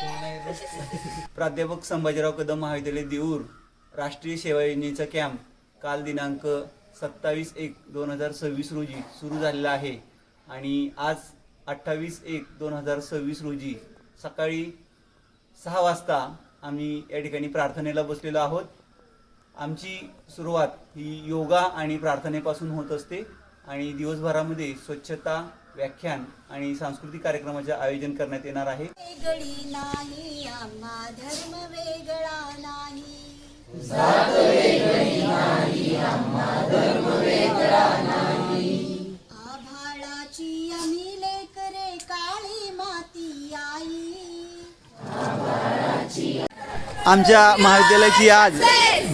प्राध्यापक संभाजीराव कदम महाविद्यालय देऊर राष्ट्रीय सेवा योजनेचा कॅम्प काल दिनांक सत्तावीस एक दोन हजार सव्वीस रोजी सुरू झालेला आहे. आणि आज अठ्ठावीस एक दोन हजार सव्वीस रोजी सकाळी सहा वाजता आम्ही या ठिकाणी प्रार्थनेला बसलेलो आहोत. आमची सुरुवात ही योगा आणि प्रार्थनेपासून होत असते. आणि दिवसभरामध्ये स्वच्छता व्याख्यान आणि सांस्कृतिक कार्यक्रमाचे आयोजन करण्यात येणार आहे. वेगळी नाही आम्हा धर्म वेगळा नाही. आभाळाची आम्ही लेकरे काळी माती आई. आमच्या महाविद्यालयाची आज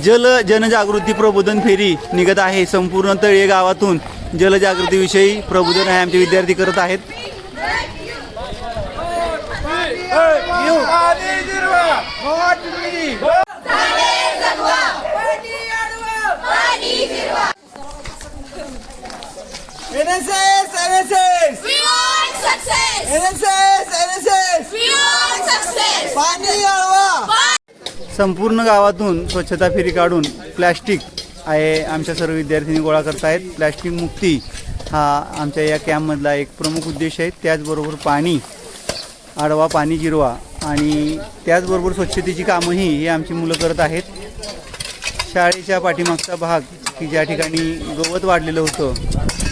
जल जनजागृती प्रबोधन फेरी निघत आहे. संपूर्ण तळे गावातून जलजागृतीविषयी प्रबोधन आहे आमचे विद्यार्थी करत आहेत संपूर्ण गावातून स्वच्छता फेरी काढून प्लॅस्टिक आहे. आमच्या सर्व विद्यार्थ्यांनी गोळा करत आहेत प्लॅस्टिक मुक्ती हा आमच्या या कॅम्पमधला एक प्रमुख उद्देश आहे. त्याचबरोबर पाणी आडवा पाणी जिरवा आणि त्याचबरोबर स्वच्छतेची कामंही हे आमची मुलं करत आहेत. शाळेच्या पाठीमागचा भाग की ज्या ठिकाणी गवत वाढलेलं होतं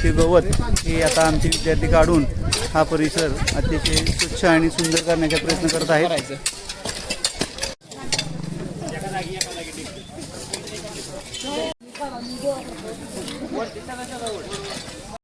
ते गवत हे आता आमचे विद्यार्थी काढून हा परिसर अतिशय स्वच्छ आणि सुंदर करण्याचा प्रयत्न करत आहेत. Amigo, está agachado.